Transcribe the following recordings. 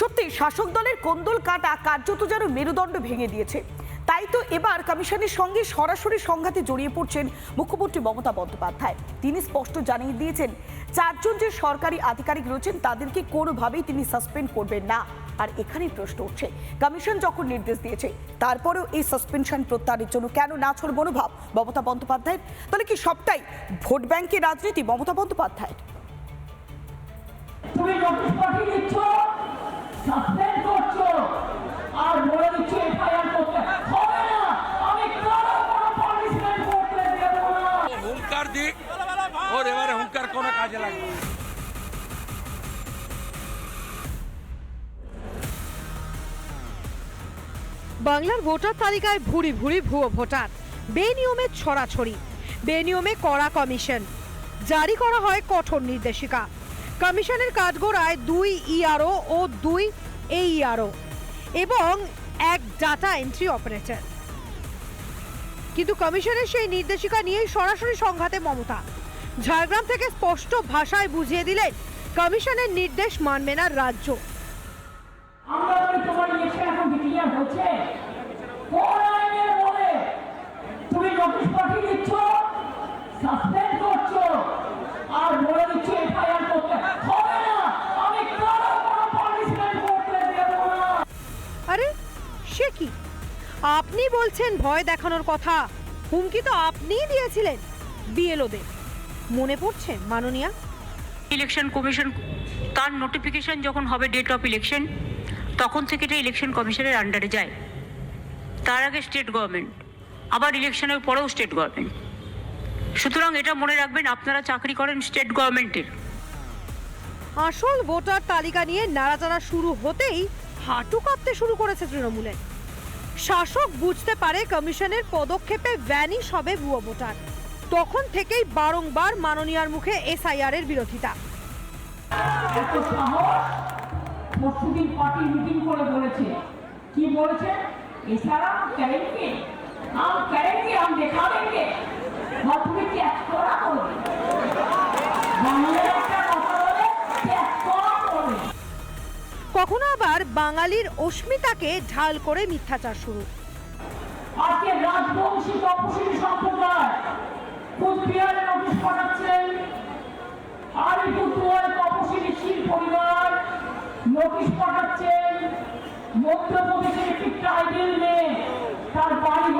সত্যি, শাসক দলের কোন্দল কাটা কার্যত যেন মেরুদণ্ড ভেঙে দিয়েছে। তাই তো এবার কমিশনের সঙ্গে সরাসরি সংঘাতে জড়িয়ে পড়ছেন মুখ্যমন্ত্রী মমতা বন্দ্যোপাধ্যায়। তিনি স্পষ্ট জানিয়ে দিয়েছেন, চারজন যে সরকারি আধিকারিক রয়েছেন, তাদেরকে কোনোভাবেই তিনি সাসপেন্ড করবেন না। আর এখানেই প্রশ্ন উঠছে, কমিশন যখন নির্দেশ দিয়েছে, তারপরেও এই সাসপেনশন প্রত্যাহারের জন্য কেন না ছোড় মনোভাব মমতা বন্দ্যোপাধ্যায়ের? তাহলে কি সবটাই ভোট ব্যাংকের রাজনীতি মমতা বন্দ্যোপাধ্যায়ের? সাসপেন্ড করছ। আর বলে দিচ্ছ এফআইআর করতে হবে না। আমি কারও কোনো পানিশমেন্ট করতে দেব না। হুঙ্কার দিক। ওর এবারে হুঙ্কার কোনো কাজে লাগবে বাংলার ভোটার তালিকায় ভুরি ভুরি ভুয়ো ভোটার। বেনিয়মে ছড়াছড়ি। বেনিয়মে কড়া কমিশন। জারি করা হয় কঠোর নির্দেশিকা। কমিশনের কাঠগোড়ায় দুই ইআরও ও দুই এইআরও এবং এক ডাটা এন্ট্রি অপারেটর। কিন্তু কমিশনের সেই নির্দেশিকা নিয়েই সরাসরি সংঘাতে মমতা। ঝাড়গ্রাম থেকে স্পষ্ট ভাষায় বুঝিয়ে দিলেন কমিশনের নির্দেশ মানবে না রাজ্য। কি? আপনি বলছেন ভয় দেখানোর কথা। হুমকি তো আপনিই দিয়েছিলেন। বিএলওদের মনে পড়ছে মাননীয়া? ইলেকশন কমিশন তার নোটিফিকেশন যখন হবে ডেট অফ ইলেকশন তখন থেকে এটা ইলেকশন কমিশনের আন্ডারে যায়। তার আগে স্টেট গভর্নমেন্ট আবার ইলেকশনের পরেও স্টেট গভর্নমেন্ট সুতরাং এটা মনে রাখবেন আপনারা চাকরি করেন স্টেট গভর্নমেন্টের আসল ভোটার তালিকা নিয়ে নাড়াচাড়া শুরু হতেই হাঁটু কাঁপতে শুরু করেছে তৃণমূলের। শাসক বুঝতে পারে কমিশনের পদক্ষেপে ভ্যানিশ হবে ভুয়ো ভোটার তখন থেকেই বারংবার মাননীয়ার মুখে এসআইআর এর বিরোধিতা এত সাহস পরশুদিন পার্টি মিটিং করে বলেছে কি বলেছে এছাড়া हम करेंगे हम करेंगे हम दिखा देंगे और তুমি ত্যাগ করা করবে আবার বাঙালির অস্মিতাকে ঢাল করে মিথ্যাচার শুরু। রাজবংশী পাঠাচ্ছেন তার বাড়ি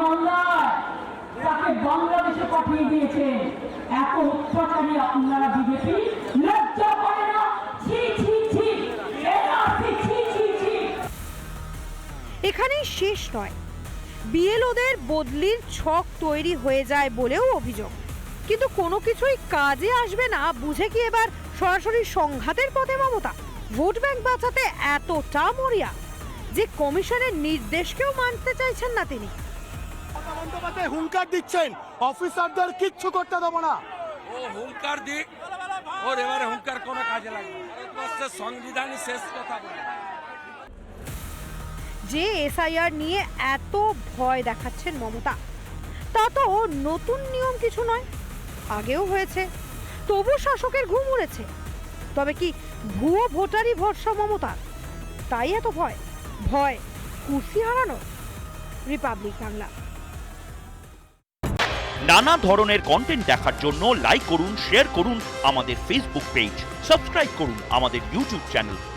তাকে বাংলাদেশে পাঠিয়ে দিয়েছে। এত অত্যাচারী আপনারা বিজেপি? এখানেই শেষ নয়। বিএলওদের বদলির ছক তৈরি হয়ে যায় বলেও অভিযোগ। কিন্তু কোনো কিছুই কাজে আসবে না বুঝে কি এবার সরাসরি সংঘাতের পথে মমতা? ভোট ব্যাংক বাঁচাতে এতটা মরিয়া যে কমিশনের নির্দেশকেও মানতে চাইছেন না তিনি। বন্দ্যোপাধ্যায় হুঙ্কার দিচ্ছেন অফিসারদের কিচ্ছু করতে দেবো না। ও হুঙ্কার দিক ওর এবারে হুঙ্কার কোনো কাজে লাগবে সংবিধানই শেষ কথা বলে। যে এসআইআর নিয়ে এত ভয় দেখাচ্ছেন মমতা। তা তো নতুন নিয়ম কিছু নয়। আগেও হয়েছে। তবু শাসকের ঘুম উড়েছে। তবে কি ভুয়ো ভোটারই ভরসা মমতার? তাই এত ভয়? ভয় কুর্সি হারানো রিপাবলিক বাংলা। নানা ধরনের কন্টেন্ট দেখার জন্য লাইক করুন শেয়ার করুন আমাদের ফেসবুক পেজ সাবস্ক্রাইব করুন আমাদের ইউটিউব চ্যানেল